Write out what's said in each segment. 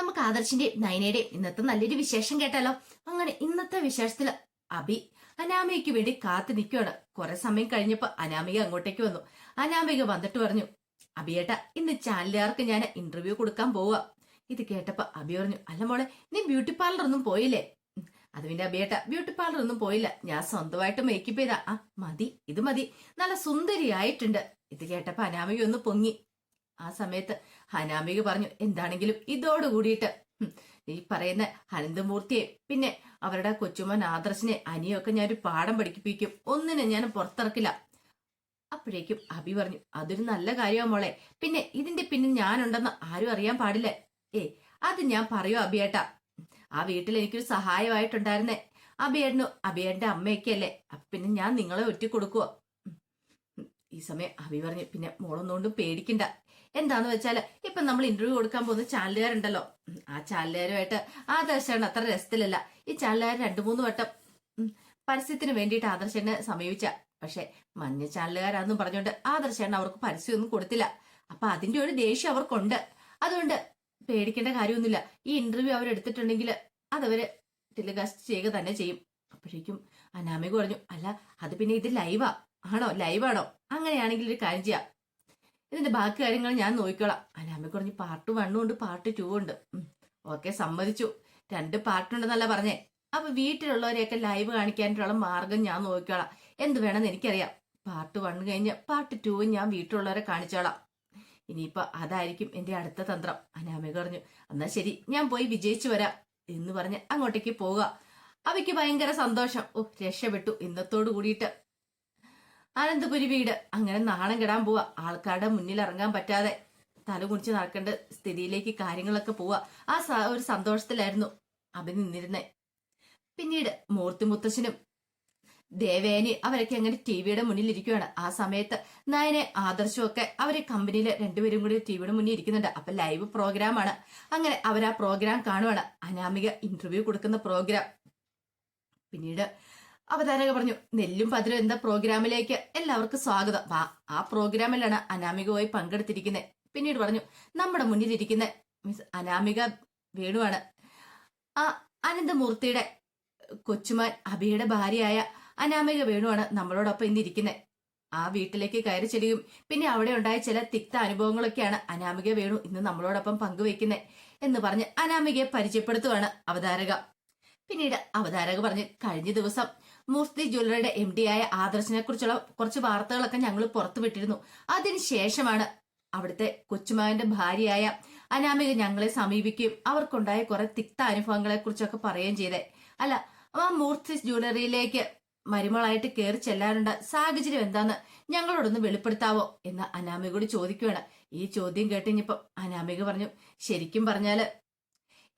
നമുക്ക് ആദർശിന്റെയും നയനയുടെയും ഇന്നത്തെ നല്ലൊരു വിശേഷം കേട്ടാലോ? അങ്ങനെ ഇന്നത്തെ വിശേഷത്തിൽ അഭി അനാമികയ്ക്ക് വേണ്ടി കാത്തു നിൽക്കുകയാണ്. കുറെ സമയം കഴിഞ്ഞപ്പോ അനാമിക അങ്ങോട്ടേക്ക് വന്നു. അനാമിക വന്നിട്ട് പറഞ്ഞു അഭിയേട്ട ഇന്ന് ചാനലുകാർക്ക് ഞാൻ ഇന്റർവ്യൂ കൊടുക്കാൻ പോവാ. ഇത് കേട്ടപ്പോ അഭി പറഞ്ഞു അല്ല മോളെ നീ ബ്യൂട്ടി പാർലർ ഒന്നും പോയില്ലേ? അത് പിന്നെ അഭിയേട്ട ബ്യൂട്ടി പാർലർ ഒന്നും പോയില്ല. ഞാൻ സ്വന്തമായിട്ട് മേക്കപ്പ് ചെയ്താ. ആ മതി ഇത് മതി. നല്ല സുന്ദരിയായിട്ടുണ്ട്. ഇത് കേട്ടപ്പോ അനാമിക ഒന്ന് പൊങ്ങി. ആ സമയത്ത് ഹനാമിക പറഞ്ഞു എന്താണെങ്കിലും ഇതോട് കൂടിയിട്ട്. ഈ പറയുന്ന അനന്തമൂർത്തിയെ പിന്നെ അവരുടെ കൊച്ചുമോൻ ആദർശിനെ അനിയൊക്കെ ഞാൻ ഒരു പാഠം പഠിപ്പിക്കും ഒന്നിനെ ഞാൻ പുറത്തിറക്കില്ല. അപ്പോഴേക്കും അഭി പറഞ്ഞു അതൊരു നല്ല കാര്യമാണ് മോളെ പിന്നെ ഇതിന്റെ പിന്നെ ഞാനുണ്ടെന്ന് ആരും അറിയാൻ പാടില്ല. ഏ അത് ഞാൻ പറയൂ അഭിയേട്ടാ. ആ വീട്ടിൽ എനിക്കൊരു സഹായമായിട്ടുണ്ടായിരുന്നേ. അഭിയേടനു അഭിയേടന്റെ അമ്മയൊക്കെ അല്ലേ അപ്പൊ പിന്നെ ഞാൻ നിങ്ങളെ ഒറ്റ കൊടുക്കുവോ? ഈ സമയം അഭി പറഞ്ഞു പിന്നെ മോളൊന്നുകൊണ്ടും പേടിക്കണ്ട. എന്താന്ന് വെച്ചാൽ ഇപ്പൊ നമ്മൾ ഇന്റർവ്യൂ കൊടുക്കാൻ പോകുന്ന ചാനലുകാരുണ്ടല്ലോ. ആ ചാനലുകാരുമായിട്ട് ആദർശാണ് അത്ര രസത്തിലല്ല. ഈ ചാനലുകാർ രണ്ടു മൂന്ന് വട്ടം പരസ്യത്തിന് വേണ്ടിയിട്ട് ആദർശനെ സമീപിച്ച. പക്ഷെ മഞ്ഞ ചാനലുകാരാന്നും പറഞ്ഞുകൊണ്ട് ആദർശേണ്ണ അവർക്ക് പരസ്യമൊന്നും കൊടുത്തില്ല. അപ്പൊ അതിന്റെ ഒരു ദേഷ്യം അവർക്കുണ്ട്. അതുകൊണ്ട് പേടിക്കേണ്ട കാര്യമൊന്നുമില്ല. ഈ ഇന്റർവ്യൂ അവരെടുത്തിട്ടുണ്ടെങ്കിൽ അതവര് ടെലികാസ്റ്റ് ചെയ്യുക തന്നെ ചെയ്യും. അപ്പോഴേക്കും അനാമിക പറഞ്ഞു അല്ല അത് പിന്നെ ഇത് ലൈവാ ആണോ? ലൈവാണോ അങ്ങനെയാണെങ്കിൽ ഒരു കാര്യം ചെയ്യാം. ഇതിന്റെ ബാക്കി കാര്യങ്ങൾ ഞാൻ നോക്കിക്കോളാം. അനാമിക കുറഞ്ഞ് പാർട്ട് വണ്ണും ഉണ്ട് പാർട്ട് ടൂ ഉണ്ട്. ഓക്കെ സമ്മതിച്ചു. രണ്ട് പാർട്ടുണ്ടെന്നല്ല പറഞ്ഞേ. അപ്പൊ വീട്ടിലുള്ളവരെയൊക്കെ ലൈവ് കാണിക്കാനായിട്ടുള്ള മാർഗം ഞാൻ നോക്കിക്കോളാം. എന്ത് വേണമെന്ന് എനിക്കറിയാം. പാർട്ട് വൺ കഴിഞ്ഞ് പാർട്ട് ടൂ ഞാൻ വീട്ടിലുള്ളവരെ കാണിച്ചോളാം. ഇനിയിപ്പോ അതായിരിക്കും എന്റെ അടുത്ത തന്ത്രം. അനാമിക പറഞ്ഞു എന്നാ ശരി ഞാൻ പോയി വിജയിച്ചു വരാം എന്ന് പറഞ്ഞ് അങ്ങോട്ടേക്ക് പോവുക. അവയ്ക്ക് ഭയങ്കര സന്തോഷം. ഓ രക്ഷപ്പെട്ടു. ഇന്നത്തോട് കൂടിയിട്ട്. അനന്തപുരി വീട്? അങ്ങനെ നാണം കെടാൻ പോവാ. ആൾക്കാരുടെ മുന്നിൽ ഇറങ്ങാൻ പറ്റാതെ തല കുടിച്ച് നടക്കേണ്ട സ്ഥിതിയിലേക്ക് കാര്യങ്ങളൊക്കെ പോവാ. ആ ഒരു സന്തോഷത്തിലായിരുന്നു അഭി നിന്നിരുന്നേ. പിന്നീട് മൂർത്തി മുത്തശ്ശനും ദേവേനി അവരൊക്കെ അങ്ങനെ ടി വിയുടെ മുന്നിൽ ഇരിക്കുകയാണ് ആ സമയത്ത് നയനെ ആദർശവും ഒക്കെ അവർ കമ്പനിയിൽ രണ്ടുപേരും കൂടി ടി വിയുടെ മുന്നിൽ ഇരിക്കുന്നുണ്ട്. അപ്പൊ ലൈവ് പ്രോഗ്രാം ആണ്. അങ്ങനെ അവർ ആ പ്രോഗ്രാം കാണുവാണ്. അനാമിക ഇന്റർവ്യൂ കൊടുക്കുന്ന പ്രോഗ്രാം പിന്നീട് അവതാരക പറഞ്ഞു നെല്ലും പതിരും എന്താ പ്രോഗ്രാമിലേക്ക്? എല്ലാവർക്കും സ്വാഗതം. വാ ആ പ്രോഗ്രാമിലാണ് അനാമികമായി പങ്കെടുത്തിരിക്കുന്നത് പിന്നീട് പറഞ്ഞു നമ്മുടെ മുന്നിലിരിക്കുന്ന മിസ് അനാമിക വേണുവാണ്. ആ അനന്തമൂർത്തിയുടെ കൊച്ചുമാൻ അഭിയുടെ ഭാര്യയായ അനാമിക വേണുവാണ് നമ്മളോടൊപ്പം ഇന്ന് ഇരിക്കുന്നത് ആ വീട്ടിലേക്ക് കയറി ചെല്ലുകയും പിന്നെ അവിടെ ഉണ്ടായ ചില തിക്ത അനുഭവങ്ങളൊക്കെയാണ് അനാമിക വേണു ഇന്ന് നമ്മളോടൊപ്പം പങ്കുവെക്കുന്നത് എന്ന് പറഞ്ഞ് അനാമികയെ പരിചയപ്പെടുത്തുവാണ് അവതാരക. പിന്നീട് അവതാരക പറഞ്ഞ് കഴിഞ്ഞ ദിവസം മൂർത്തി ജ്വല്ലറിയുടെ എം ഡി ആയ ആദർശിനെ കുറിച്ചുള്ള കുറച്ച് വാർത്തകളൊക്കെ ഞങ്ങൾ പുറത്തുവിട്ടിരുന്നു അതിനുശേഷമാണ് അവിടുത്തെ കൊച്ചുമാവന്റെ ഭാര്യയായ അനാമിക ഞങ്ങളെ സമീപിക്കുകയും അവർക്കുണ്ടായ കുറെ തിക്ത അനുഭവങ്ങളെ കുറിച്ചൊക്കെ പറയുകയും ചെയ്തേ. അല്ല ആ മൂർത്തി ജ്വല്ലറിയിലേക്ക് മരുമകളായിട്ട് കയറി ചെല്ലാനുണ്ട സാഹചര്യം എന്താന്ന് ഞങ്ങളോടൊന്ന് വെളിപ്പെടുത്താവോ എന്ന് അനാമികോട് ചോദിക്കുകയാണ്. ഈ ചോദ്യം കേട്ടിഞ്ഞപ്പോ അനാമിക പറഞ്ഞു ശരിക്കും പറഞ്ഞാൽ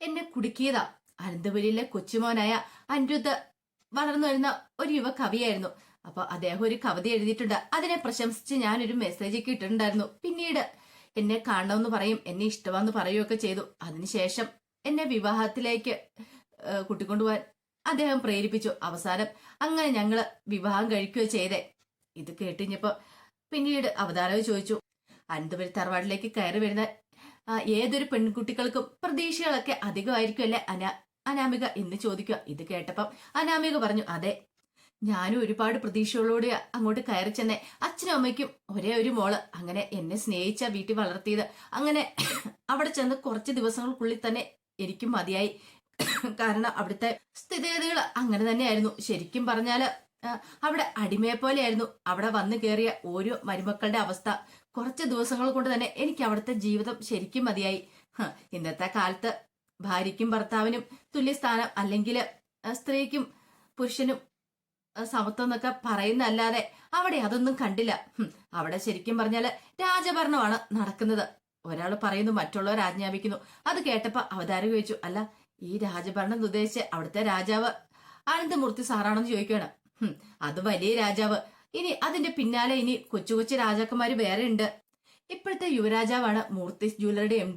എന്നെ കുടുക്കിയതാ. അനന്തപുരിയിലെ കൊച്ചുമോനായ അനിരുദ്ധ വളർന്നു വരുന്ന ഒരു യുവ കവിയായിരുന്നു അപ്പൊ അദ്ദേഹം ഒരു കവിത എഴുതിയിട്ടുണ്ട്. അതിനെ പ്രശംസിച്ച് ഞാനൊരു മെസ്സേജ് ഒക്കെ ഇട്ടിട്ടുണ്ടായിരുന്നു. പിന്നീട് എന്നെ കാണണമെന്ന് പറയും എന്നെ ഇഷ്ടമാന്ന് പറയുകയൊക്കെ ചെയ്തു. അതിനുശേഷം എന്നെ വിവാഹത്തിലേക്ക് കൂട്ടിക്കൊണ്ടുപോകാൻ അദ്ദേഹം പ്രേരിപ്പിച്ചു. അവസാനം അങ്ങനെ ഞങ്ങൾ വിവാഹം കഴിക്കുകയോ ചെയ്തേ. ഇത് കേട്ടിഞ്ഞപ്പോ പിന്നീട് അവതാരവ് ചോദിച്ചു അനന്തപുരി തറവാട്ടിലേക്ക് കയറി വരുന്ന ഏതൊരു പെൺകുട്ടികൾക്കും പ്രതീക്ഷകളൊക്കെ അധികമായിരിക്കും അല്ലെ അനാ? അനാമിക എന്ന് ചോദിക്കുക. ഇത് കേട്ടപ്പം അനാമിക പറഞ്ഞു അതെ ഞാനും ഒരുപാട് പ്രതീക്ഷകളോടെ അങ്ങോട്ട് കയറി ചെന്നെ. അച്ഛനും അമ്മയ്ക്കും ഒരേ ഒരു മോൾ. അങ്ങനെ എന്നെ സ്നേഹിച്ച വീട്ടിൽ വളർത്തിയത്. അങ്ങനെ അവിടെ ചെന്ന് കുറച്ച് ദിവസങ്ങൾക്കുള്ളിൽ തന്നെ എനിക്കും മതിയായി. കാരണം അവിടുത്തെ സ്ഥിതിഗതികൾ അങ്ങനെ തന്നെയായിരുന്നു. ശരിക്കും പറഞ്ഞാൽ ആ, അവിടെ അടിമയെ പോലെയായിരുന്നു. അവിടെ വന്നു കയറിയ ഓരോ മരുമക്കളുടെ അവസ്ഥ. കുറച്ച് ദിവസങ്ങൾ കൊണ്ട് തന്നെ എനിക്ക് അവിടുത്തെ ജീവിതം ശരിക്കും മതിയായി. ഇന്നത്തെ കാലത്ത് ഭാര്യയ്ക്കും ഭർത്താവിനും തുല്യസ്ഥാനം അല്ലെങ്കിൽ സ്ത്രീക്കും പുരുഷനും സമത്വം എന്നൊക്കെ പറയുന്നല്ലാതെ അവിടെ അതൊന്നും കണ്ടില്ല. അവിടെ ശരിക്കും പറഞ്ഞാൽ രാജഭരണമാണ് നടക്കുന്നത്. ഒരാൾ പറയുന്നു മറ്റുള്ളവർ ആജ്ഞാപിക്കുന്നു. അത് കേട്ടപ്പോ അവതാരം ചോദിച്ചു അല്ല ഈ രാജഭരണം ഉദ്ദേശിച്ച് അവിടുത്തെ രാജാവ് ആനന്ദമൂർത്തി സാറാണെന്ന് ചോദിക്കുകയാണ്. അത് വലിയ രാജാവ്. ഇനി അതിന്റെ പിന്നാലെ ഇനി കൊച്ചു കൊച്ചു രാജാക്കന്മാര് വേറെ ഉണ്ട്. ഇപ്പോഴത്തെ യുവരാജാവാണ് മൂർത്തി ജ്വല്ലറിയുടെ എം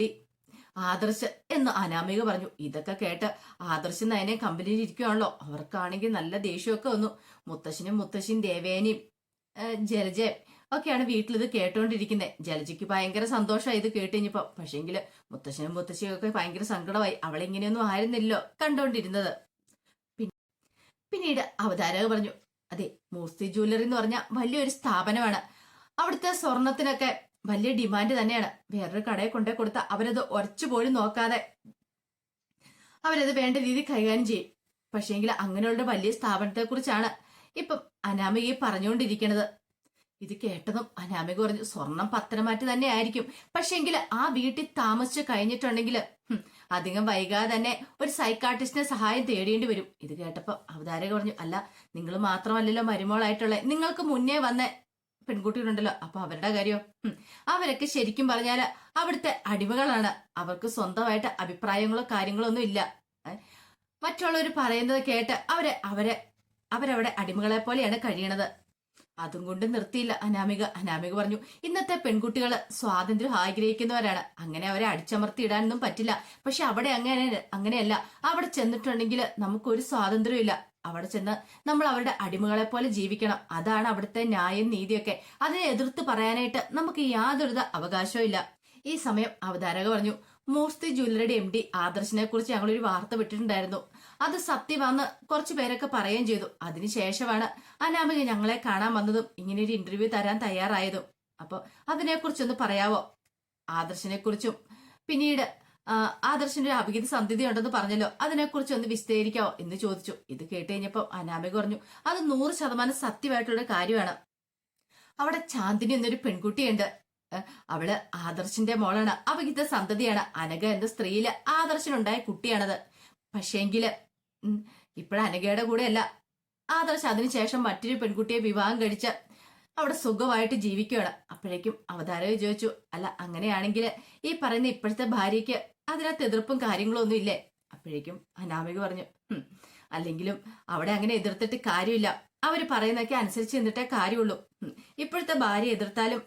ആദർശ് എന്ന് അനാമിക പറഞ്ഞു. ഇതൊക്കെ കേട്ട് ആദർശ് നയനെ കമ്പനിയിൽ ഇരിക്കുകയാണല്ലോ അവർക്കാണെങ്കിൽ നല്ല ദേഷ്യമൊക്കെ വന്നു. മുത്തശ്ശനും മുത്തശ്ശിയും ദേവേനയും ജലജയും ഒക്കെയാണ് വീട്ടിൽ ഇത് കേട്ടോണ്ടിരിക്കുന്നത് ജലജയ്ക്ക് ഭയങ്കര സന്തോഷമായി ഇത് കേട്ട് കഴിഞ്ഞപ്പോ. പക്ഷേങ്കിൽ മുത്തശ്ശനും മുത്തശ്ശിയൊക്കെ ഭയങ്കര സങ്കടമായി. അവളിങ്ങനെയൊന്നും ആയിരുന്നില്ലോ കണ്ടോണ്ടിരുന്നത്. പിന്നീട് അവതാരക പറഞ്ഞു. അതെ മൂർത്തി ജ്വല്ലറി എന്ന് പറഞ്ഞ വലിയൊരു സ്ഥാപനമാണ്. അവിടുത്തെ സ്വർണത്തിനൊക്കെ വലിയ ഡിമാൻഡ് തന്നെയാണ്. വേറൊരു കടയിൽ കൊണ്ടേ കൊടുത്ത അവരത് ഉറച്ചു പോലും നോക്കാതെ അവരത് വേണ്ട രീതി കൈകാര്യം ചെയ്യും. പക്ഷേങ്കിൽ അങ്ങനെയുള്ള വലിയ സ്ഥാപനത്തെ കുറിച്ചാണ് ഇപ്പം അനാമിക പറഞ്ഞുകൊണ്ടിരിക്കണത്. ഇത് കേട്ടതും അനാമിക പറഞ്ഞു സ്വർണം പത്തനമാറ്റ് തന്നെ ആയിരിക്കും. പക്ഷെങ്കിൽ ആ വീട്ടിൽ താമസിച്ച് കഴിഞ്ഞിട്ടുണ്ടെങ്കിൽ അധികം വൈകാതെ തന്നെ ഒരു സൈക്കാട്രിസ്റ്റിനെ സഹായം തേടേണ്ടി വരും. ഇത് കേട്ടപ്പോൾ അവതാരക പറഞ്ഞു അല്ല നിങ്ങൾ മാത്രമല്ലല്ലോ മരുമോളായിട്ടുള്ള. നിങ്ങൾക്ക് മുന്നേ വന്ന പെൺകുട്ടികളുണ്ടല്ലോ. അപ്പൊ അവരുടെ കാര്യം. അവരൊക്കെ ശരിക്കും പറഞ്ഞാൽ അവിടുത്തെ അടിമകളാണ്. അവർക്ക് സ്വന്തമായിട്ട് അഭിപ്രായങ്ങളോ കാര്യങ്ങളോ ഒന്നും ഇല്ല. മറ്റുള്ളവർ പറയുന്നത് കേട്ട് അവരെ അവരെ അവരവിടെ അടിമകളെ പോലെയാണ് കഴിയണത്. അതും കൊണ്ട് നിർത്തിയില്ല. അനാമിക അനാമിക പറഞ്ഞു ഇന്നത്തെ പെൺകുട്ടികൾ സ്വാതന്ത്ര്യം ആഗ്രഹിക്കുന്നവരാണ്. അങ്ങനെ അവരെ അടിച്ചമർത്തി ഇടാനൊന്നും പറ്റില്ല. പക്ഷെ അവിടെ അങ്ങനെ അങ്ങനെയല്ല. അവിടെ ചെന്നിട്ടുണ്ടെങ്കിൽ നമുക്കൊരു സ്വാതന്ത്ര്യം ഇല്ല അവിടെ ചെന്ന് നമ്മൾ അവരുടെ അടിമകളെ പോലെ ജീവിക്കണം. അതാണ് അവിടുത്തെ ന്യായം നീതിയൊക്കെ. അതിനെ എതിർത്ത് പറയാനായിട്ട് നമുക്ക് യാതൊരു അവകാശവും ഇല്ല ഈ സമയം അവതാരക പറഞ്ഞു മൂർത്തി ജ്വല്ലറിയുടെ എം ഡി ആദർശിനെ കുറിച്ച് ഞങ്ങളൊരു വാർത്ത വിട്ടിട്ടുണ്ടായിരുന്നു. അത് സത്യമാന്ന് കുറച്ചു പേരൊക്കെ പറയുകയും ചെയ്തു. അതിനുശേഷമാണ് അനാമിക ഞങ്ങളെ കാണാൻ വന്നതും ഇങ്ങനെ ഒരു ഇന്റർവ്യൂ തരാൻ തയ്യാറായതും. അപ്പൊ അതിനെക്കുറിച്ചൊന്ന് പറയാവോ? ആദർശിനെ കുറിച്ചും പിന്നീട് ആദർശിന്റെ ഒരു അഭിഹിത സന്ധിതി ഉണ്ടെന്ന് പറഞ്ഞല്ലോ. അതിനെക്കുറിച്ച് ഒന്ന് വിശദീകരിക്കാവോ എന്ന് ചോദിച്ചു. ഇത് കേട്ട് കഴിഞ്ഞപ്പോൾ അനാമിക പറഞ്ഞു അത് നൂറ് ശതമാനം സത്യമായിട്ടുള്ള കാര്യമാണ്. അവിടെ ചാന്ദിനി എന്നൊരു പെൺകുട്ടിയുണ്ട്. അവൾ ആദർശിന്റെ മോളാണ്. അവിഹിത സന്തതിയാണ്. അനഘ എന്ന സ്ത്രീയിൽ ആദർശനുണ്ടായ കുട്ടിയാണത്. പക്ഷേങ്കിൽ ഇപ്പഴ അനഘയുടെ കൂടെയല്ല. ആദർശ് അതിനുശേഷം മറ്റൊരു പെൺകുട്ടിയെ വിവാഹം കഴിച്ച് അവിടെ സുഖമായിട്ട് ജീവിക്കുകയാണ്. അപ്പോഴേക്കും അവതാരക ചോദിച്ചു അല്ല അങ്ങനെയാണെങ്കിൽ ഈ പറയുന്ന ഇപ്പോഴത്തെ ഭാര്യയ്ക്ക് അതിനകത്ത് എതിർപ്പും കാര്യങ്ങളും ഒന്നും ഇല്ലേ? അപ്പോഴേക്കും അനാമിക പറഞ്ഞു "ഹും, അല്ലെങ്കിലും അവിടെ അങ്ങനെ എതിർത്തിട്ട് കാര്യമില്ല. അവർ പറയുന്നൊക്കെ അനുസരിച്ച് നിന്നിട്ടേ കാര്യമുള്ളൂ. ഇപ്പോഴത്തെ ഭാര്യ എതിർത്താലും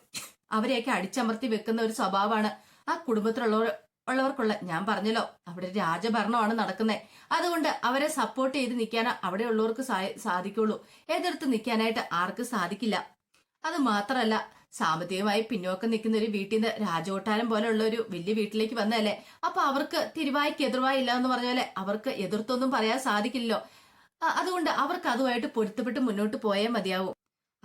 അവരെയൊക്കെ അടിച്ചമർത്തി വെക്കുന്ന ഒരു സ്വഭാവമാണ്. ആ കുടുംബത്തിലുള്ളവർ ഉള്ളവർക്കുള്ള ഞാൻ പറഞ്ഞല്ലോ അവിടെ രാജഭരണമാണ് നടക്കുന്നത് അതുകൊണ്ട് അവരെ സപ്പോർട്ട് ചെയ്ത് നിൽക്കാനോ അവിടെ ഉള്ളവർക്ക് സാ- സാധിക്കുള്ളൂ. എതിർത്ത് നിൽക്കാനായിട്ട് ആർക്കും സാധിക്കില്ല. അത് മാത്രമല്ല സാമ്പത്തികമായി പിന്നോക്കം നിൽക്കുന്ന ഒരു വീട്ടിൽ നിന്ന് രാജകൊട്ടാരം പോലെയുള്ള ഒരു വലിയ വീട്ടിലേക്ക് വന്നതല്ലേ? അപ്പൊ അവർക്ക് തിരുവായ്ക്ക് എതിർവായി ഇല്ല എന്ന് പറഞ്ഞ പോലെ അവർക്ക് എതിർത്തൊന്നും പറയാൻ സാധിക്കില്ലല്ലോ. അതുകൊണ്ട് അവർക്ക് അതുമായിട്ട് പൊരുത്തപ്പെട്ട് മുന്നോട്ട് പോയേ മതിയാവും.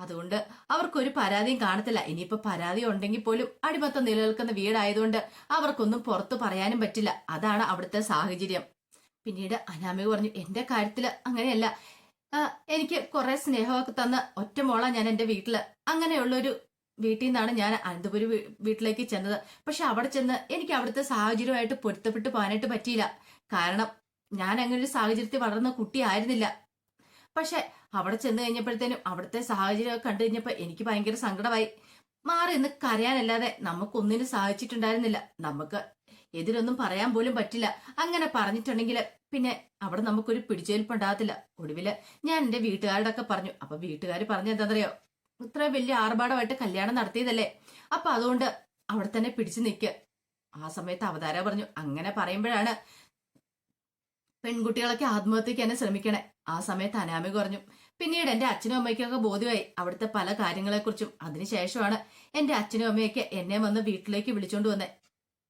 അതുകൊണ്ട് അവർക്കൊരു പരാതിയും കാണത്തില്ല. ഇനിയിപ്പോ പരാതി ഉണ്ടെങ്കിൽ പോലും അടിമത്തം നിലനിൽക്കുന്ന വീടായതുകൊണ്ട് അവർക്കൊന്നും പുറത്തു പറയാനും പറ്റില്ല. അതാണ് അവിടുത്തെ സാഹചര്യം. പിന്നീട് അനാമിക പറഞ്ഞു എന്റെ കാര്യത്തിൽ അങ്ങനെയല്ല. എനിക്ക് കുറെ സ്നേഹമൊക്കെ തന്ന ഒറ്റ മോളാ ഞാൻ എന്റെ വീട്ടിൽ. അങ്ങനെയുള്ളൊരു വീട്ടിൽ നിന്നാണ് ഞാൻ അനന്തപുരി വീട്ടിലേക്ക് ചെന്നത്. പക്ഷെ അവിടെ ചെന്ന് എനിക്ക് അവിടുത്തെ സാഹചര്യമായിട്ട് പൊരുത്തപ്പെട്ട് പോകാനായിട്ട് പറ്റിയില്ല. കാരണം ഞാൻ അങ്ങനെ ഒരു സാഹചര്യത്തിൽ വളർന്ന കുട്ടിയായിരുന്നില്ല പക്ഷെ അവിടെ ചെന്ന് കഴിഞ്ഞപ്പോഴത്തേനും അവിടുത്തെ സാഹചര്യം കണ്ടു കഴിഞ്ഞപ്പോൾ എനിക്ക് ഭയങ്കര സങ്കടമായി. മാറി ഇന്ന് കരയാനല്ലാതെ നമുക്കൊന്നിനും സാധിച്ചിട്ടുണ്ടായിരുന്നില്ല. നമുക്ക് എതിരൊന്നും പറയാൻ പോലും പറ്റില്ല. അങ്ങനെ പറഞ്ഞിട്ടുണ്ടെങ്കിൽ പിന്നെ അവിടെ നമുക്കൊരു പിടിച്ചേൽപ്പുണ്ടാകത്തില്ല ഒടുവിൽ ഞാൻ എന്റെ വീട്ടുകാരോടൊക്കെ ഒക്കെ പറഞ്ഞു അപ്പൊ വീട്ടുകാർ പറഞ്ഞ എന്താണെന്നറിയോ ഇത്ര വലിയ ആർഭാടമായിട്ട് കല്യാണം നടത്തിയതല്ലേ? അപ്പൊ അതുകൊണ്ട് അവിടെ തന്നെ പിടിച്ചു നിൽക്കുക ആ സമയത്ത് അവതാര പറഞ്ഞു അങ്ങനെ പറയുമ്പോഴാണ് പെൺകുട്ടികളൊക്കെ ആത്മഹത്യക്ക് തന്നെ ശ്രമിക്കണേ. ആ സമയത്ത് അനാമി പറഞ്ഞു പിന്നീട് എന്റെ അച്ഛനും അമ്മയ്ക്കൊക്കെ ബോധ്യമായി അവിടുത്തെ പല കാര്യങ്ങളെക്കുറിച്ചും. അതിനുശേഷമാണ് എന്റെ അച്ഛനും അമ്മയൊക്കെ എന്നെ വന്ന് വീട്ടിലേക്ക് വിളിച്ചോണ്ട് വന്നെ.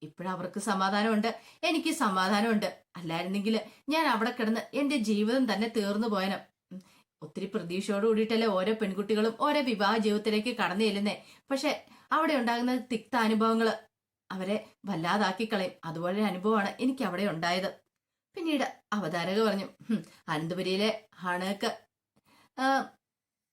ഇപ്പോഴവർക്ക് സമാധാനമുണ്ട് എനിക്ക് സമാധാനമുണ്ട്. അല്ലായിരുന്നെങ്കിൽ ഞാൻ അവിടെ കിടന്ന് എന്റെ ജീവിതം തന്നെ തീർന്നു പോയനം. ഒത്തിരി പ്രതീക്ഷയോട് കൂടിയിട്ടല്ലേ ഓരോ പെൺകുട്ടികളും ഓരോ വിവാഹ ജീവിതത്തിലേക്ക് കടന്നു ചെല്ലുന്നേ. പക്ഷെ അവിടെ ഉണ്ടാകുന്ന തിക്ത അനുഭവങ്ങൾ അവരെ വല്ലാതാക്കി കളയും. അതുപോലെ ഒരു അനുഭവമാണ് എനിക്ക് അവിടെ ഉണ്ടായത്. പിന്നീട് അവതാരക പറഞ്ഞു "ഹും, അനന്തപുരിയിലെ ഹണക്ക്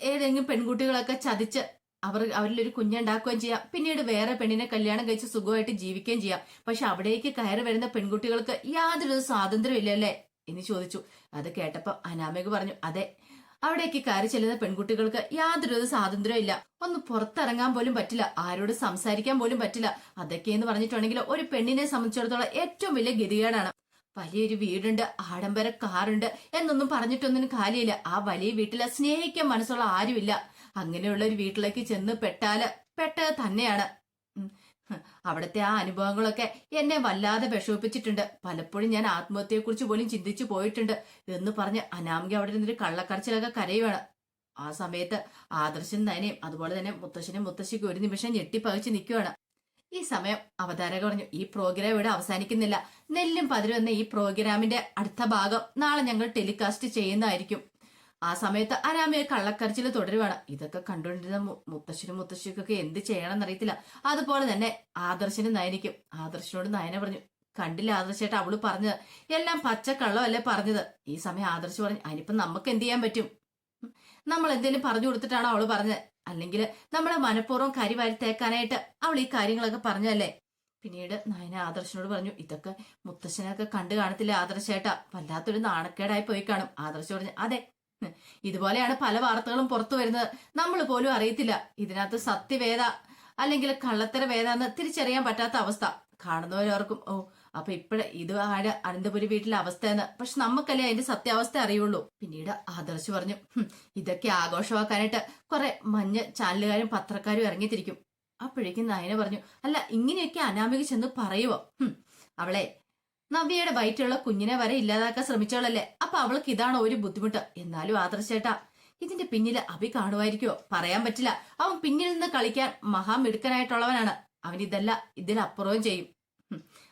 ഏതെങ്കിലും പെൺകുട്ടികളൊക്കെ ചതിച്ച് അവർ അവരിലൊരു കുഞ്ഞുണ്ടാക്കുകയും ചെയ്യാം. പിന്നീട് വേറെ പെണ്ണിനെ കല്യാണം കഴിച്ച് സുഖമായിട്ട് ജീവിക്കുകയും ചെയ്യാം. പക്ഷെ അവിടേക്ക് കയറി വരുന്ന പെൺകുട്ടികൾക്ക് യാതൊരു സ്വാതന്ത്ര്യം ഇല്ലല്ലേ എന്ന് ചോദിച്ചു. അത് കേട്ടപ്പോ അനാമിക പറഞ്ഞു അതെ അവിടേക്ക് കയറി ചെല്ലുന്ന പെൺകുട്ടികൾക്ക് യാതൊരു സ്വാതന്ത്ര്യം ഇല്ല. ഒന്ന് പുറത്തിറങ്ങാൻ പോലും പറ്റില്ല. ആരോട് സംസാരിക്കാൻ പോലും പറ്റില്ല. അതൊക്കെ എന്ന് പറഞ്ഞിട്ടുണ്ടെങ്കിൽ ഒരു പെണ്ണിനെ സംബന്ധിച്ചിടത്തോളം ഏറ്റവും വലിയ ഗതികേടാണ്. വലിയൊരു വീടുണ്ട് ആഡംബര കാറുണ്ട് എന്നൊന്നും പറഞ്ഞിട്ടൊന്നും കാര്യമില്ല. ആ വലിയ വീട്ടിലെ സ്നേഹിക്കാൻ മനസ്സുള്ള ആരുമില്ല. അങ്ങനെയുള്ള ഒരു വീട്ടിലേക്ക് ചെന്ന് പെട്ടാൽ പെട്ട തന്നെയാണ്. അവിടത്തെ ആ അനുഭവങ്ങളൊക്കെ എന്നെ വല്ലാതെ വിഷമിപ്പിച്ചിട്ടുണ്ട്. പലപ്പോഴും ഞാൻ ആത്മഹത്യയെക്കുറിച്ച് പോലും ചിന്തിച്ചു പോയിട്ടുണ്ട് എന്ന് പറഞ്ഞ് അനാമിക അവിടെ നിന്നൊരു കള്ളക്കരച്ചിലൊക്കെ കരയുവാണ്. ആ സമയത്ത് ആദർശൻ തന്നെയും അതുപോലെ തന്നെ മുത്തശ്ശനും മുത്തശ്ശിക്ക് ഒരു നിമിഷം ഞെട്ടിപ്പകച്ച് നിൽക്കുകയാണ് ഈ സമയം അവതാരക പറഞ്ഞു ഈ പ്രോഗ്രാം ഇവിടെ അവസാനിക്കുന്നില്ല. നെല്ലും പതിരും എന്ന ഈ പ്രോഗ്രാമിന്റെ അടുത്ത ഭാഗം നാളെ ഞങ്ങൾ ടെലികാസ്റ്റ് ചെയ്യുന്നതായിരിക്കും. ആ സമയത്ത് അരാമയെ കള്ളക്കരച്ചിൽ തുടരുവാണ്. ഇതൊക്കെ കണ്ടുകൊണ്ടിരുന്ന മുത്തശ്ശനും മുത്തശ്ശിക്കൊക്കെ എന്ത് ചെയ്യണമെന്ന് അറിയത്തില്ല അതുപോലെ തന്നെ ആദർശനും നയനിക്കും. ആദർശനോട് നയന പറഞ്ഞു കണ്ടില്ല ആദർശായിട്ട് അവൾ പറഞ്ഞത്. എല്ലാം പച്ചക്കള്ളമല്ലേ പറഞ്ഞത്. ഈ സമയം ആദർശ് പറഞ്ഞു അതിനിപ്പം നമുക്ക് എന്ത് ചെയ്യാൻ പറ്റും. നമ്മൾ എന്തെങ്കിലും പറഞ്ഞു കൊടുത്തിട്ടാണോ അവൾ പറഞ്ഞത്? അല്ലെങ്കിൽ നമ്മളെ മനഃപൂർവം കരി വാരി തേക്കാനായിട്ട് അവൾ ഈ കാര്യങ്ങളൊക്കെ പറഞ്ഞല്ലേ പിന്നീട് നയന ആദർശനോട് പറഞ്ഞു ഇതൊക്കെ മുത്തശ്ശനൊക്കെ കണ്ടു കാണത്തില്ല ആദർശേട്ടാ? വല്ലാത്തൊരു നാണക്കേടായി പോയി കാണും ആദർശ പറഞ്ഞു അതെ ഇതുപോലെയാണ് പല വാർത്തകളും പുറത്തു വരുന്നത്. നമ്മൾ പോലും അറിയത്തില്ല ഇതിനകത്ത് സത്യവേദ അല്ലെങ്കിൽ കള്ളത്തര വേദ എന്ന് തിരിച്ചറിയാൻ പറ്റാത്ത അവസ്ഥ. കാണുന്നവരോർക്കും ഓ അപ്പൊ ഇപ്പഴ ഇത് ആര് അനന്തപുരി വീട്ടിലെ അവസ്ഥയെന്ന്. പക്ഷെ നമുക്കല്ലേ അതിന്റെ സത്യാവസ്ഥ അറിയുള്ളൂ. പിന്നീട് ആദർശ് പറഞ്ഞു "ഹും, ഇതൊക്കെ ആഘോഷമാക്കാനായിട്ട് കുറെ മഞ്ഞ ചാനലുകാരും പത്രക്കാരും ഇറങ്ങിത്തിരിക്കും. അപ്പോഴേക്കും നയന പറഞ്ഞു അല്ല ഇങ്ങനെയൊക്കെ അനാമിക ചെന്ന് പറയുവോ? അവളെ നവ്യയുടെ വയറ്റുള്ള കുഞ്ഞിനെ വരെ ഇല്ലാതാക്കാൻ ശ്രമിച്ചവളല്ലേ? അപ്പൊ അവൾക്ക് ഇതാണ് ഒരു ബുദ്ധിമുട്ട്. എന്നാലും ആദർശേട്ടാ ഇതിന്റെ പിന്നിൽ അഭി കാണുമായിരിക്കോ പറയാൻ പറ്റില്ല. അവൻ പിന്നിൽ നിന്ന് കളിക്കാൻ മഹാമിടുക്കനായിട്ടുള്ളവനാണ്. അവൻ ഇതല്ല ഇതിലപ്പുറവും ചെയ്യും.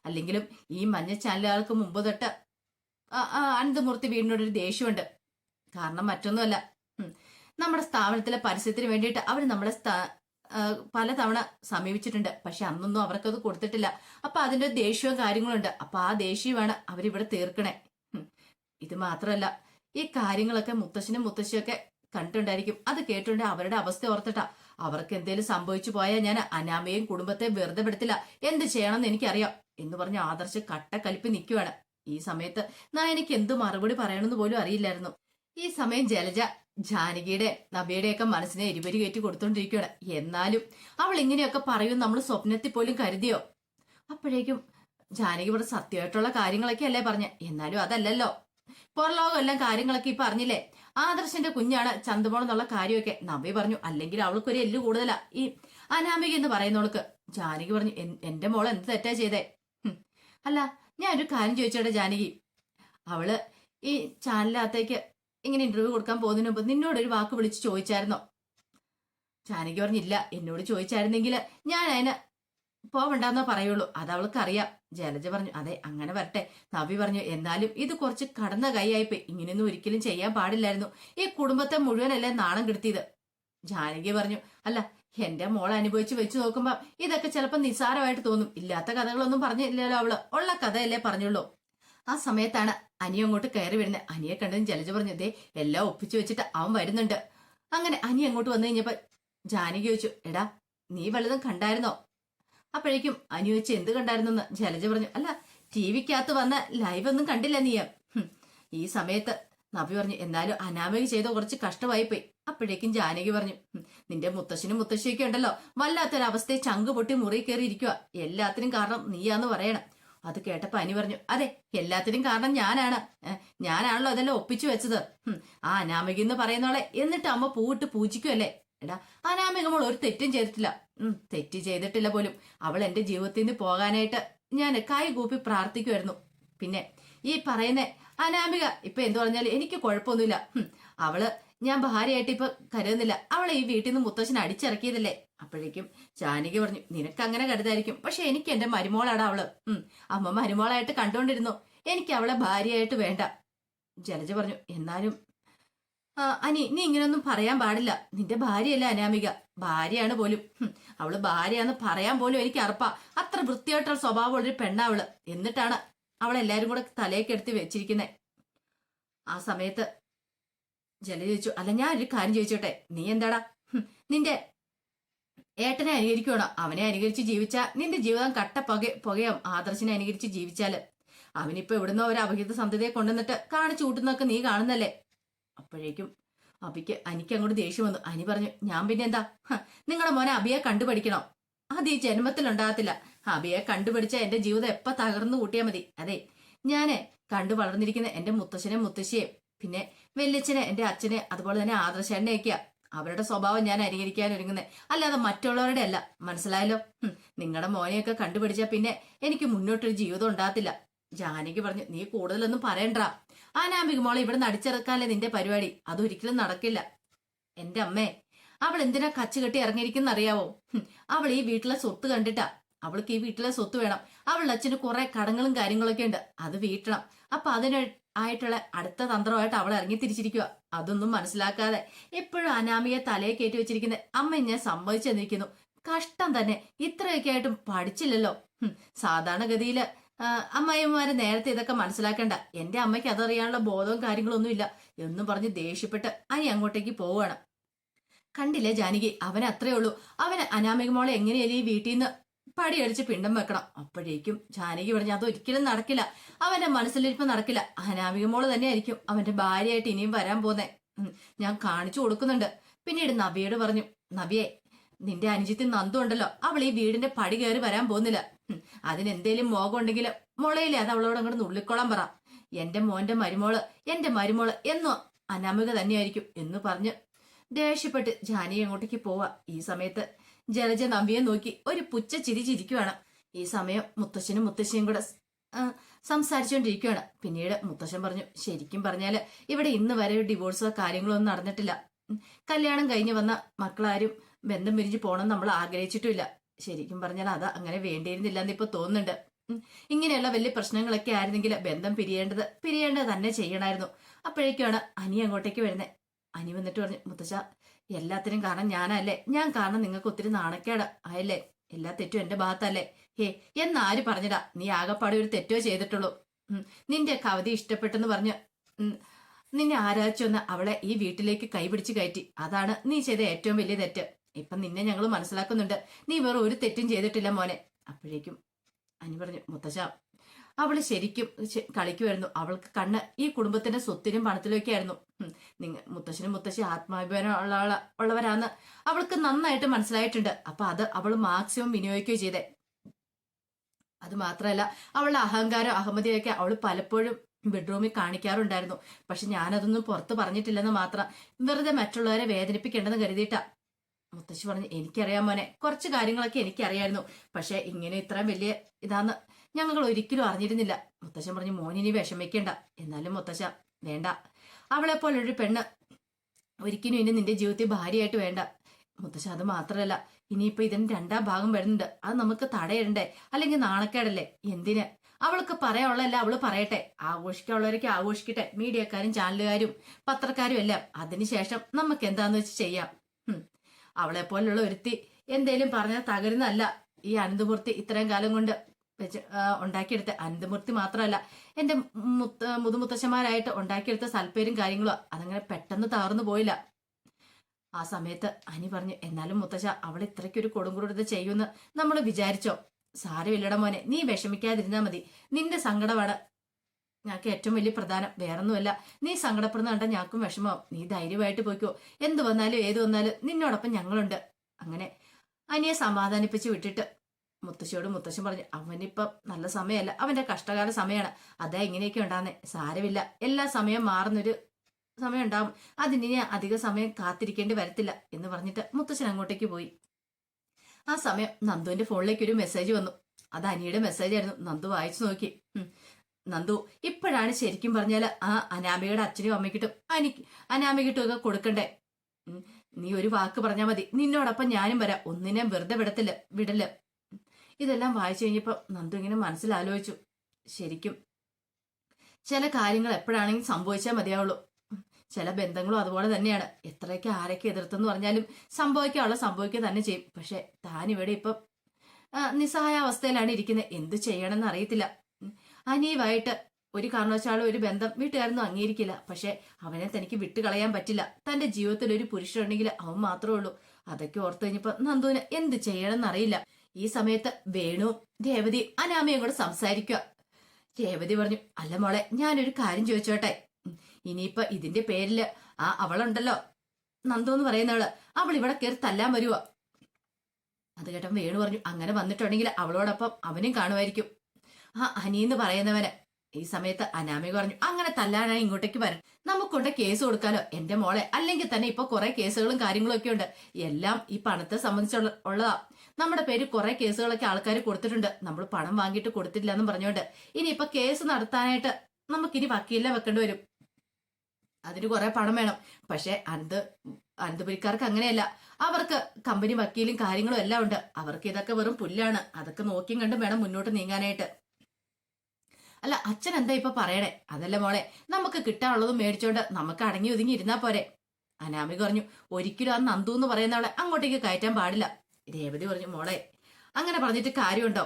അല്ലെങ്കിലും ഈ മഞ്ഞ ചാനലുകൾക്ക് മുമ്പ് തൊട്ട് അനന്തമൂർത്തി വീടിനോട് അനന്തമൂർത്തി വീടിനോടൊരു ദേഷ്യമുണ്ട്. കാരണം മറ്റൊന്നുമല്ല. നമ്മുടെ സ്ഥാപനത്തിലെ പരസ്യത്തിന് വേണ്ടിയിട്ട് അവർ നമ്മളെ പലതവണ സമീപിച്ചിട്ടുണ്ട്. പക്ഷെ അന്നൊന്നും അവർക്കത് കൊടുത്തിട്ടില്ല. അപ്പൊ അതിന്റെ ദേഷ്യവും കാര്യങ്ങളുണ്ട്. അപ്പൊ ആ ദേഷ്യമാണ് അവരിവിടെ തീർക്കണേ. ഇത് മാത്രമല്ല ഈ കാര്യങ്ങളൊക്കെ മുത്തശ്ശനും മുത്തശ്ശിയൊക്കെ കണ്ടിട്ടുണ്ടായിരിക്കും. അത് കേട്ടിട്ടുണ്ട്. അവരുടെ അവസ്ഥ ഓർത്തിട്ടാ. അവർക്ക് എന്തേലും സംഭവിച്ചു പോയാൽ ഞാൻ അനാമയും കുടുംബത്തെ വെറുതെ പെടുത്തില്ല എന്ത് ചെയ്യണമെന്ന് എനിക്കറിയാം. എന്ന് പറഞ്ഞ് ആദർശ് കട്ടക്കലിപ്പ് നിൽക്കുവാണ് ഈ സമയത്ത് നായനക്ക് എന്ത് മറുപടി പറയണമെന്ന് പോലും അറിയില്ലായിരുന്നു. ഈ സമയം ജലജ ജാനകിയുടെ നബിയുടെയൊക്കെ മനസ്സിനെ എരിപരി കയറ്റി കൊടുത്തോണ്ടിരിക്കുകയാണ് എന്നാലും അവൾ ഇങ്ങനെയൊക്കെ പറയും നമ്മൾ സ്വപ്നത്തിൽ പോലും കരുതിയോ? അപ്പോഴേക്കും ജാനകി ഇവിടെ സത്യമായിട്ടുള്ള കാര്യങ്ങളൊക്കെ അല്ലേ പറഞ്ഞ. എന്നാലും അതല്ലല്ലോ. പുറലോകം എല്ലാം കാര്യങ്ങളൊക്കെ ഈ പറഞ്ഞില്ലേ? ആദർശന്റെ കുഞ്ഞാണ് ചന്ദമോൾ എന്നുള്ള കാര്യമൊക്കെ നബി പറഞ്ഞു. അല്ലെങ്കിൽ അവൾക്കൊരു എല്ല് കൂടുതലാ. ഈ അനാമിക എന്ന് പറയുന്നവൾക്ക്. ജാനകി പറഞ്ഞു "എൻ- എന്റെ മോൾ എന്ത് തെറ്റാ ചെയ്തേ. അല്ല ഞാൻ ഒരു കാര്യം ചോദിച്ചോടെ ജാനകി. അവൾ ഈ ചാനലിനകത്തേക്ക് ഇങ്ങനെ ഇന്റർവ്യൂ കൊടുക്കാൻ പോകുന്നതിന് മുമ്പ് നിന്നോട് ഒരു വാക്ക് വിളിച്ച് ചോദിച്ചായിരുന്നോ? ജാനകി പറഞ്ഞില്ല എന്നോട് ചോദിച്ചായിരുന്നെങ്കിൽ ഞാൻ അതിന് പോവണ്ടെന്നോ പറയുള്ളൂ. അത് അവൾക്ക് അറിയാം ജലജ പറഞ്ഞു അതെ അങ്ങനെ വരട്ടെ. നവി പറഞ്ഞു എന്നാലും ഇത് കുറച്ച് കടന്ന കൈയായിപ്പോയി ഇങ്ങനെയൊന്നും ഒരിക്കലും ചെയ്യാൻ പാടില്ലായിരുന്നു. ഈ കുടുംബത്തെ മുഴുവനല്ലേ നാണം കെടുത്തിയത്? ജാനകി പറഞ്ഞു അല്ല എന്റെ മോൾ അനുഭവിച്ച് വെച്ച് നോക്കുമ്പോ ഇതൊക്കെ ചിലപ്പോ നിസ്സാരമായിട്ട് തോന്നും. ഇല്ലാത്ത കഥകളൊന്നും പറഞ്ഞില്ലല്ലോ അവൾ. ഉള്ള കഥയല്ലേ പറഞ്ഞുള്ളൂ. ആ സമയത്താണ് അനിയ അങ്ങോട്ട് കയറി വരുന്നത് അനിയെ കണ്ടതും ജലജ പറഞ്ഞതേ എല്ലാം ഒപ്പിച്ചു വെച്ചിട്ട് അവൻ വരുന്നുണ്ട്. അങ്ങനെ അനി അങ്ങോട്ട് വന്നു കഴിഞ്ഞപ്പോ ജാനകി ചോദിച്ചു എടാ നീ വല്ലതും കണ്ടായിരുന്നോ? അപ്പോഴേക്കും അനി ചോദിച്ചു എന്ത് കണ്ടായിരുന്നെന്ന്? ജലജ പറഞ്ഞു അല്ല ടി വിക്കകത്ത് വന്ന ലൈവ് ഒന്നും കണ്ടില്ല നീ. ഈ സമയത്ത് നബി പറഞ്ഞു എന്നാലും അനാമിക ചെയ്ത കുറച്ച് കഷ്ടമായിപ്പോയി. അപ്പോഴേക്കും ജാനകി പറഞ്ഞു നിന്റെ മുത്തശ്ശനും മുത്തശ്ശിയൊക്കെ ഉണ്ടല്ലോ. വല്ലാത്തൊരവസ്ഥയെ ചങ്ക് പൊട്ടി മുറി കയറി ഇരിക്കുക എല്ലാത്തിനും കാരണം നീയാന്ന് പറയണം. അത് കേട്ടപ്പോ അനി പറഞ്ഞു അതെ എല്ലാത്തിനും കാരണം ഞാനാണ്. ഞാനാണല്ലോ അതെല്ലാം ഒപ്പിച്ചു വെച്ചത്. ആ അനാമിക എന്ന് പറയുന്നോളെ എന്നിട്ട് അമ്മ പൂവിട്ട് പൂജിക്കുമല്ലേ എടാ അനാമിക മോൾ ഒരു തെറ്റും ചെയ്തിട്ടില്ല. തെറ്റ് ചെയ്തിട്ടില്ല പോലും. അവൾ എന്റെ ജീവിതത്തിൽ നിന്ന് പോകാനായിട്ട് ഞാൻ കൈ കൂപ്പി പ്രാർത്ഥിക്കുമായിരുന്നു പിന്നെ ഈ പറയുന്ന അനാമിക ഇപ്പൊ എന്തു പറഞ്ഞാലും എനിക്ക് കുഴപ്പമൊന്നുമില്ല. അവൾ ഞാൻ ഭാര്യയായിട്ട് ഇപ്പൊ കരുതുന്നില്ല. അവളെ ഈ വീട്ടിൽ നിന്ന് മുത്തശ്ശൻ അടിച്ചിറക്കിയതല്ലേ? അപ്പോഴേക്കും ജാനകി പറഞ്ഞു നിനക്ക് അങ്ങനെ കരുതായിരിക്കും. പക്ഷെ എനിക്ക് എന്റെ മരുമോളാണ് അവൾ. ഉം, അമ്മ മരുമോളായിട്ട് കണ്ടോണ്ടിരുന്നു. എനിക്ക് അവളെ ഭാര്യയായിട്ട് വേണ്ട. ജലജ പറഞ്ഞു എന്നാലും അനി നീ ഇങ്ങനൊന്നും പറയാൻ പാടില്ല. നിന്റെ ഭാര്യയല്ല അനാമിക. ഭാര്യയാണ് പോലും. അവൾ ഭാര്യയാന്ന് പറയാൻ പോലും എനിക്ക് അറപ്പാ. അത്ര വൃത്തിയായിട്ടുള്ള സ്വഭാവമുള്ളൊരു പെണ്ണാവൾ എന്നിട്ടാണ് അവളെല്ലാരും കൂടെ തലയൊക്കെ എടുത്ത് വെച്ചിരിക്കുന്നത് ആ സമയത്ത് ജല ചോദിച്ചു അല്ല ഞാൻ ഒരു കാര്യം ചോദിച്ചോട്ടെ? നീ എന്താടാ? നിന്റെ ഏട്ടനെ അനുകരിക്കണോ അവനെ അനുകരിച്ച് ജീവിച്ചാ നിന്റെ ജീവിതം കട്ട പുക പുകയാവും ആദർശിനെ അനുകരിച്ച് ജീവിച്ചാൽ? അവനിപ്പോ എവിടുന്നോ ഒരു അപഹിത സന്ധതയെ കൊണ്ടുവന്നിട്ട് കാണിച്ചു കൂട്ടുന്നൊക്കെ നീ കാണുന്നല്ലേ? അപ്പോഴേക്കും അബിക്ക് അനിക്ക് അങ്ങോട്ട് ദേഷ്യം വന്നു. അനി പറഞ്ഞു ഞാൻ പിന്നെ എന്താ? നിങ്ങളുടെ മോനെ അബിയെ കണ്ടുപഠിക്കണോ. അത് ഈ ജന്മത്തിൽ ഉണ്ടാകത്തില്ല അബിയെ കണ്ടുപിടിച്ച എന്റെ ജീവിതം എപ്പ തകർന്നു കൂട്ടിയാൽ മതി. അതെ ഞാൻ കണ്ടു വളർന്നിരിക്കുന്ന എന്റെ മുത്തശ്ശനെ മുത്തശ്ശിയെ പിന്നെ വല്യച്ഛനെ എന്റെ അച്ഛനെ അതുപോലെ തന്നെ ആദർശേട്ടനെയൊക്കെയാ. അവരുടെ സ്വഭാവം ഞാൻ അനുകരിക്കാൻ ഒരുങ്ങുന്നത് അല്ലാതെ മറ്റുള്ളവരുടെ അല്ല. മനസ്സിലായല്ലോ? നിങ്ങളുടെ മോനെയൊക്കെ കണ്ടുപിടിച്ചാൽ പിന്നെ എനിക്ക് മുന്നോട്ടൊരു ജീവിതം ഉണ്ടാകത്തില്ല. ജാനകി പറഞ്ഞു നീ കൂടുതലൊന്നും പറയണ്ട. അനാമിക മോളെ ഇവിടെ നടിച്ചിറക്കാല്ലേ നിന്റെ പരിപാടി. അതൊരിക്കലും നടക്കില്ല. എന്റെ അമ്മേ അവൾ എന്തിനാ കച്ചുകെട്ടി ഇറങ്ങിയിരിക്കുന്ന അറിയാവോ അവൾ ഈ വീട്ടിലെ സ്വത്ത് കണ്ടിട്ടാ. അവൾക്ക് ഈ വീട്ടിലെ സ്വത്ത് വേണം. അവളുടെ അച്ഛന് കുറെ കടങ്ങളും കാര്യങ്ങളൊക്കെ ഉണ്ട് അത് വീട്ടണം. അപ്പൊ അതിന് ആയിട്ടുള്ള അടുത്ത തന്ത്രമായിട്ട് അവൾ ഇറങ്ങി തിരിച്ചിരിക്കുക അതൊന്നും മനസ്സിലാക്കാതെ എപ്പോഴും അനാമിയെ തലയെ കയറ്റി വെച്ചിരിക്കുന്ന അമ്മ ഞാൻ സമ്മതിച്ചെന്നിരിക്കുന്നു കഷ്ടം തന്നെ. ഇത്രയൊക്കെ ആയിട്ടും പഠിച്ചില്ലല്ലോ. സാധാരണഗതിയിൽ ആ, നേരത്തെ ഇതൊക്കെ മനസ്സിലാക്കണ്ട. എന്റെ അമ്മയ്ക്ക് അതറിയാനുള്ള ബോധവും കാര്യങ്ങളൊന്നും ഇല്ല. എന്നും പറഞ്ഞ് ദേഷ്യപ്പെട്ട് അനി അങ്ങോട്ടേക്ക് പോവുകയാണ്. കണ്ടില്ലേ ജാനകി? അവൻ അത്രേ ഉള്ളൂ. അവന് അനാമിക മോളെ എങ്ങനെയല്ലേ ഈ വീട്ടിൽ നിന്ന് പടിയടിച്ച് പിണ്ടം വെക്കണം. അപ്പോഴേക്കും ജാനകി പറഞ്ഞു അതൊരിക്കലും നടക്കില്ല. അവന്റെ മനസ്സിലിരിപ്പ് നടക്കില്ല. അനാമിക മോൾ തന്നെയായിരിക്കും അവന്റെ ഭാര്യയായിട്ട് ഇനിയും വരാൻ പോന്നെ. ഞാൻ കാണിച്ചു കൊടുക്കുന്നുണ്ട്. പിന്നീട് നവിയോട് പറഞ്ഞു നവിയെ നിന്റെ അനുജിത്തിൽ നന്ദുണ്ടല്ലോ അവൾ ഈ വീടിന്റെ പടി കയറി വരാൻ പോകുന്നില്ല. അതിനെന്തേലും മോഹം ഉണ്ടെങ്കിൽ മുളയിലെ അത് അവളോട് അങ്ങോട്ട് നുള്ളിക്കോളാൻ പറ. എന്റെ മോന്റെ മരുമോൾ എന്റെ മരുമോൾ എന്നോ അനാമിക തന്നെയായിരിക്കും എന്ന് പറഞ്ഞ് ദേഷ്യപ്പെട്ട് ജാനി അങ്ങോട്ടേക്ക് പോവാ. ഈ സമയത്ത് ജലജ നമ്പിയെ നോക്കി ഒരു പുച്ച ചിരി ചിരിക്കുവാണ്. ഈ സമയം മുത്തശ്ശനും മുത്തശ്ശിയും കൂടെ സംസാരിച്ചുകൊണ്ടിരിക്കുകയാണ് പിന്നീട് മുത്തശ്ശൻ പറഞ്ഞു ശരിക്കും പറഞ്ഞാൽ ഇവിടെ ഇന്ന് വരെ ഡിവോഴ്സോ കാര്യങ്ങളോ ഒന്നും നടന്നിട്ടില്ല. കല്യാണം കഴിഞ്ഞ് വന്ന മക്കളാരും ബന്ധം പിരിഞ്ഞു പോകണം നമ്മൾ ആഗ്രഹിച്ചിട്ടില്ല ശരിക്കും പറഞ്ഞാൽ അത് അങ്ങനെ വേണ്ടിയിരുന്നില്ല എന്ന് ഇപ്പൊ തോന്നുന്നുണ്ട്. ഇങ്ങനെയുള്ള വലിയ പ്രശ്നങ്ങളൊക്കെ ആയിരുന്നെങ്കിൽ ബന്ധം പിരിയേണ്ടത് പിരിയേണ്ടത് തന്നെ ചെയ്യണമായിരുന്നു അപ്പോഴേക്കാണ് അനി അങ്ങോട്ടേക്ക് വരുന്നത് അനി വന്നിട്ട് പറഞ്ഞു മുത്തശ്ശ എല്ലാത്തിനും കാരണം ഞാനല്ലേ. ഞാൻ കാരണം നിങ്ങൾക്ക് ഒത്തിരി നാണക്കേട്. ആയല്ലേ എല്ലാ തെറ്റും എന്റെ ഭാഗത്തല്ലേ. ഹേ എന്നാര് പറഞ്ഞിടാ നീ ആകപ്പാടെ ഒരു തെറ്റോ ചെയ്തിട്ടുള്ളൂ. നിന്റെ കവിത ഇഷ്ടപ്പെട്ടെന്ന് പറഞ്ഞ് നിന്നെ ആരാധിച്ചൊന്ന് അവളെ ഈ വീട്ടിലേക്ക് കൈപിടിച്ച് കയറ്റി. അതാണ് നീ ചെയ്ത ഏറ്റവും വലിയ തെറ്റ്. ഇപ്പൊ നിന്നെ ഞങ്ങൾ മനസ്സിലാക്കുന്നുണ്ട്. നീ വേറെ ഒരു തെറ്റും ചെയ്തിട്ടില്ല മോനെ. അപ്പോഴേക്കും അനി പറഞ്ഞു മുത്തശ്ശ അവൾ ശരിക്കും കളിക്കുമായിരുന്നു അവൾക്ക് കണ്ണ് ഈ കുടുംബത്തിന്റെ സ്വത്തിനും പണത്തിലൊക്കെ ആയിരുന്നു നിങ്ങൾ നിങ്ങ മുത്തശ്ശനും മുത്തശ്ശി ആത്മാഭിമാനം ഉള്ള ഉള്ളവരാന്ന് അവൾക്ക് നന്നായിട്ട് മനസ്സിലായിട്ടുണ്ട്. അപ്പൊ അത് അവൾ മാക്സിമം വിനിയോഗിക്കുകയും ചെയ്തേ. അത് മാത്രമല്ല അവളുടെ അഹങ്കാരം അഹമ്മതിയൊക്കെ അവൾ പലപ്പോഴും ബെഡ്റൂമിൽ കാണിക്കാറുണ്ടായിരുന്നു. പക്ഷെ ഞാനതൊന്നും പുറത്ത് പറഞ്ഞിട്ടില്ലെന്ന് മാത്രം വെറുതെ മറ്റുള്ളവരെ വേദനിപ്പിക്കേണ്ടെന്ന് കരുതിയിട്ടാ. മുത്തശ്ശി പറഞ്ഞു എനിക്കറിയാം മോനെ കുറച്ച് കാര്യങ്ങളൊക്കെ എനിക്കറിയായിരുന്നു. പക്ഷെ ഇങ്ങനെ ഇത്രയും വലിയ ഇതാന്ന് ഞങ്ങൾ ഒരിക്കലും അറിഞ്ഞിരുന്നില്ല. മുത്തശ്ശൻ പറഞ്ഞു മോനിനി വിഷമിക്കേണ്ട. എന്നാലും മുത്തശ്ശ വേണ്ട. അവളെ പോലൊരു പെണ്ണ്. ഒരിക്കലും ഇനി നിന്റെ ജീവിതത്തിൽ ഭാര്യയായിട്ട് വേണ്ട. മുത്തശ്ശ അത് മാത്രമല്ല ഇനിയിപ്പോ ഇതിന് രണ്ടാം ഭാഗം വരുന്നുണ്ട്. അത് നമുക്ക് തടയണ്ടേ അല്ലെങ്കിൽ നാണക്കേടല്ലേ? എന്തിന്? അവൾക്ക് പറയാനുള്ളതല്ല അവൾ പറയട്ടെ. ആഘോഷിക്കാനുള്ളവരൊക്കെ ആഘോഷിക്കട്ടെ. മീഡിയക്കാരും ചാനലുകാരും പത്രക്കാരും എല്ലാം. അതിനുശേഷം നമുക്ക് എന്താന്ന് വെച്ച് ചെയ്യാം. അവളെ പോലുള്ള ഒരുത്തി എന്തേലും പറഞ്ഞാൽ തകരുന്നല്ല ഈ അനന്തമൂർത്തി ഇത്രയും കാലം കൊണ്ട്. വെച്ച് ഉണ്ടാക്കിയെടുത്ത അനന്തമൂർത്തി മാത്രമല്ല എന്റെ മുത്ത മുതുമുത്തശ്ശന്മാരായിട്ട് ഉണ്ടാക്കിയെടുത്ത സൽപ്പേരും കാര്യങ്ങളും അതങ്ങനെ പെട്ടെന്ന് തകർന്നു പോയില്ല. ആ സമയത്ത് അനി പറഞ്ഞു എന്നാലും മുത്തശ്ശ അവൾ ഇത്രയ്ക്കൊരു കൊടുങ്കുടുത്ത് ചെയ്യുമെന്ന് നമ്മൾ വിചാരിച്ചോ? സാരമില്ലട മോനെ നീ വിഷമിക്കാതിരുന്നാ മതി. നിന്റെ സങ്കടമാണ് ഞങ്ങൾക്ക് ഏറ്റവും വലിയ പ്രധാനം. വേറൊന്നുമല്ല നീ സങ്കടപ്പെടുന്ന കണ്ട ഞങ്ങൾക്കും വിഷമമാവും. നീ ധൈര്യമായിട്ട് പോയിക്കോ. എന്ത് വന്നാലും ഏത് വന്നാലും നിന്നോടൊപ്പം ഞങ്ങളുണ്ട്. അങ്ങനെ അനിയെ സമാധാനിപ്പിച്ച് വിട്ടിട്ട് മുത്തശ്ശിയോട് മുത്തശ്ശൻ പറഞ്ഞു അവനിപ്പം നല്ല സമയമല്ല. അവന്റെ കഷ്ടകാല സമയമാണ് അതാ ഇങ്ങനെയൊക്കെ ഉണ്ടാകുന്നേ സാരമില്ല. എല്ലാ സമയം മാറുന്നൊരു സമയം ഉണ്ടാവും ഞാൻ അധിക സമയം കാത്തിരിക്കേണ്ടി വരത്തില്ല. എന്ന് പറഞ്ഞിട്ട് മുത്തശ്ശൻ അങ്ങോട്ടേക്ക് പോയി. ആ സമയം നന്ദുവിന്റെ ഫോണിലേക്ക് ഒരു മെസ്സേജ് വന്നു. അത് അനിയുടെ മെസ്സേജ് ആയിരുന്നു. നന്ദു വായിച്ചു നോക്കി. നന്ദു ഇപ്പോഴാണ് ശരിക്കും പറഞ്ഞാൽ ആ അനാമികയുടെ അച്ഛനും അമ്മയ്ക്കിട്ടും അനി അനാമികിട്ടും ഒക്കെ കൊടുക്കണ്ടേ? നീ ഒരു വാക്ക് പറഞ്ഞാൽ മതി. നിന്നോടൊപ്പം ഞാനും വരാം. ഒന്നിനെ വെറുതെ വിടത്തില്ല വിടൽ ഇതെല്ലാം വായിച്ചു കഴിഞ്ഞപ്പോൾ നന്ദു ഇങ്ങനെ മനസ്സിലാലോചിച്ചു. ശരിക്കും ചില കാര്യങ്ങൾ എപ്പോഴാണെങ്കിലും സംഭവിച്ചാൽ മതിയാവുള്ളൂ. ചില ബന്ധങ്ങളും അതുപോലെ തന്നെയാണ്. എത്രയൊക്കെ ആരൊക്കെ എതിർത്തെന്ന് പറഞ്ഞാലും സംഭവിക്കാനുള്ള സംഭവിക്കുക തന്നെ ചെയ്യും. പക്ഷെ താൻ ഇവിടെ ഇപ്പം ആ, നിസ്സഹായ അവസ്ഥയിലാണ് ഇരിക്കുന്നത് എന്ത് ചെയ്യണമെന്ന് അറിയത്തില്ല. അനീവായിട്ട് ഒരു കാരണവശാലും ഒരു ബന്ധം വീട്ടുകാരൊന്നും അംഗീകരിക്കില്ല. പക്ഷെ അവനെ തനിക്ക് വിട്ടുകളയാൻ പറ്റില്ല. തന്റെ ജീവിതത്തിൽ ഒരു പുരുഷനുണ്ടെങ്കിൽ അവൻ മാത്രമേ ഉള്ളൂ. അതൊക്കെ ഓർത്തു കഴിഞ്ഞപ്പോൾ നന്ദുവിന് എന്ത് ചെയ്യണമെന്ന് അറിയില്ല. ഈ സമയത്ത് വേണു രേവതി അനാമയും കൂടെ സംസാരിക്കുക. രേവതി പറഞ്ഞു അല്ല മോളെ ഞാനൊരു കാര്യം ചോദിച്ചോട്ടെ. ഇനിയിപ്പൊ ഇതിന്റെ പേരിൽ ആ അവളുണ്ടല്ലോ നന്ദു എന്ന് പറയുന്നവൾ അവൾ ഇവിടെ കയറി തല്ലാൻ വരുവാ? അത് കേട്ടോ വേണു പറഞ്ഞു അങ്ങനെ വന്നിട്ടുണ്ടെങ്കിൽ അവളോടൊപ്പം അവനും കാണുമായിരിക്കും. ആ അനിയെന്ന് പറയുന്നവന് ഈ സമയത്ത് അനാമിക പറഞ്ഞു അങ്ങനെ തല്ലാനായി ഇങ്ങോട്ടേക്ക് വരണം. നമുക്കൊണ്ട് കേസ് കൊടുക്കാലോ എന്റെ മോളെ. അല്ലെങ്കിൽ തന്നെ ഇപ്പൊ കുറെ കേസുകളും കാര്യങ്ങളും ഒക്കെ ഉണ്ട്. എല്ലാം ഈ പണത്തെ സംബന്ധിച്ചുള്ള ഉള്ളതാ. നമ്മുടെ പേര് കുറെ കേസുകളൊക്കെ ആൾക്കാർ കൊടുത്തിട്ടുണ്ട്. നമ്മൾ പണം വാങ്ങിയിട്ട് കൊടുത്തിട്ടില്ല എന്ന് പറഞ്ഞുകൊണ്ട് ഇനി ഇപ്പൊ കേസ് നടത്താനായിട്ട് നമുക്കിനി വക്കീലിനെ വെക്കേണ്ടി വരും. അതിന് കുറെ പണം വേണം. പക്ഷെ അനന്ത് അനന്തപുരിക്കാർക്ക് അങ്ങനെയല്ല. അവർക്ക് കമ്പനി വക്കീലും കാര്യങ്ങളും എല്ലാം ഉണ്ട്. അവർക്ക് ഇതൊക്കെ വെറും പുല്ലാണ്. അതൊക്കെ നോക്കിയും കണ്ടും വേണം മുന്നോട്ട് നീങ്ങാനായിട്ട്. അല്ല അച്ഛൻ എന്താ ഇപ്പൊ പറയണേ? അതല്ല മോളെ നമുക്ക് കിട്ടാനുള്ളത് മേടിച്ചോണ്ട് നമുക്ക് അടങ്ങി ഒതുങ്ങി ഇരുന്നാ പോരെ. അനാമിക പറഞ്ഞു ഒരിക്കലും ആ നന്ദു എന്ന് പറയുന്നവളെ അങ്ങോട്ടേക്ക് കയറ്റാൻ പാടില്ല. രേവതി പറഞ്ഞു മോളെ അങ്ങനെ പറഞ്ഞിട്ട് കാര്യമുണ്ടോ?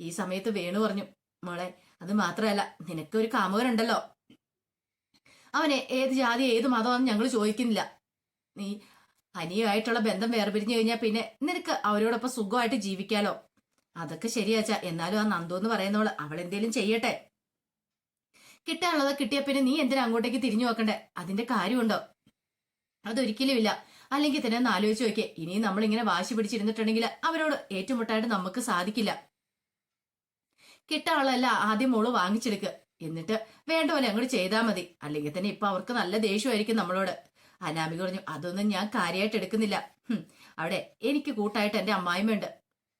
ഈ സമയത്ത് വേണു പറഞ്ഞു മോളെ അത് മാത്രമല്ല നിനക്കൊരു കാമുകനുണ്ടല്ലോ. അവനെ ഏത് ജാതി ഏത് മതമാണെന്ന് ഞങ്ങൾ ചോദിക്കുന്നില്ല. നീ അനിയുമായിട്ടുള്ള ബന്ധം വേർപിരിഞ്ഞു കഴിഞ്ഞാൽ പിന്നെ നിനക്ക് അവരോടൊപ്പം സുഖമായിട്ട് ജീവിക്കാലോ. അതൊക്കെ ശരിയാച്ച എന്നാലും ആ നന്ദു എന്ന് പറയുന്നവൾ അവൾ എന്തേലും ചെയ്യട്ടെ. കിട്ടാനുള്ളത് കിട്ടിയ പിന്നെ നീ എന്തിനാ അങ്ങോട്ടേക്ക് തിരിഞ്ഞു നോക്കണ്ടേ? അതിന്റെ കാര്യമുണ്ടോ? അതൊരിക്കലും ഇല്ല അല്ലെങ്കിൽ തന്നെ ഒന്ന് ആലോചിച്ച് നോക്കിയേ. ഇനി നമ്മൾ ഇങ്ങനെ വാശി പിടിച്ചിരുന്നിട്ടുണ്ടെങ്കിൽ അവരോട് ഏറ്റുമുട്ടായിട്ട് നമുക്ക് സാധിക്കില്ല. കിട്ടാനുള്ളതല്ല ആദ്യം മോൾ വാങ്ങിച്ചെടുക്ക്. എന്നിട്ട് വേണ്ട പോലെ അങ്ങോട്ട് ചെയ്താൽ മതി. അല്ലെങ്കിൽ തന്നെ ഇപ്പൊ അവർക്ക് നല്ല ദേഷ്യമായിരിക്കും നമ്മളോട്. അനാമിക പറഞ്ഞു അതൊന്നും ഞാൻ കാര്യമായിട്ട് എടുക്കുന്നില്ല. അവിടെ എനിക്ക് കൂട്ടായിട്ട് എന്റെ അമ്മായിമ്മയുണ്ട്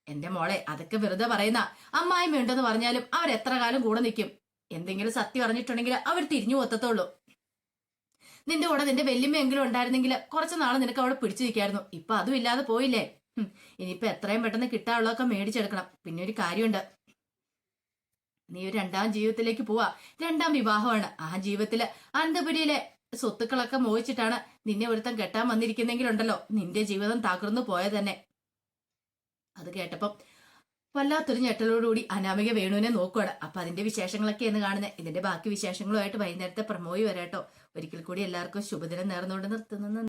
എന്റെ മോളെ അതൊക്കെ വെറുതെ പറയുന്ന അമ്മായിമ്മയുണ്ടെന്ന് പറഞ്ഞാലും അവർ എത്ര കാലം കൂടെ നിൽക്കും. എന്തെങ്കിലും സത്യം അറിഞ്ഞിട്ടുണ്ടെങ്കിൽ അവർ തിരിഞ്ഞു ഒത്തത്തുള്ളൂ നിന്റെ കൂടെ നിന്റെ വല്യമ്മയെങ്കിലും ഉണ്ടായിരുന്നെങ്കിൽ കുറച്ച് നാൾ നിനക്ക് അവിടെ പിടിച്ചു നിൽക്കായിരുന്നു. ഇപ്പൊ അതും ഇല്ലാതെ പോയില്ലേ? ഇനിയിപ്പോ ഇനിയിപ്പൊ എത്രയും പെട്ടെന്ന് കിട്ടാനുള്ളതൊക്കെ മേടിച്ചെടുക്കണം. പിന്നെ ഒരു കാര്യമുണ്ട്. നീ ഒരു രണ്ടാം ജീവിതത്തിലേക്ക് പോവാ. രണ്ടാം വിവാഹമാണ്. ആ ജീവിതത്തിൽ അന്തപുരിയിലെ സ്വത്തുക്കളൊക്കെ മോഹിച്ചിട്ടാണ് നിന്നെ ഒരുത്തം കെട്ടാൻ വന്നിരിക്കുന്നെങ്കിലുണ്ടല്ലോ. നിന്റെ ജീവിതം തകർന്നു പോയ തന്നെ അത് കേട്ടപ്പം വല്ലാത്തൊരു ഞെട്ടലോടുകൂടി അനാമിക വേണുവിനെ നോക്കുവാണ്. അപ്പൊ അതിന്റെ വിശേഷങ്ങളൊക്കെ എന്ന് കാണുന്നത് ഇതിന്റെ ബാക്കി വിശേഷങ്ങളുമായിട്ട് വൈകുന്നേരത്തെ പ്രമോയി വരാട്ടോ. ഒരിക്കൽ കൂടി എല്ലാവർക്കും ശുഭദിനം നേർന്നുകൊണ്ട് നിർത്തുന്നു.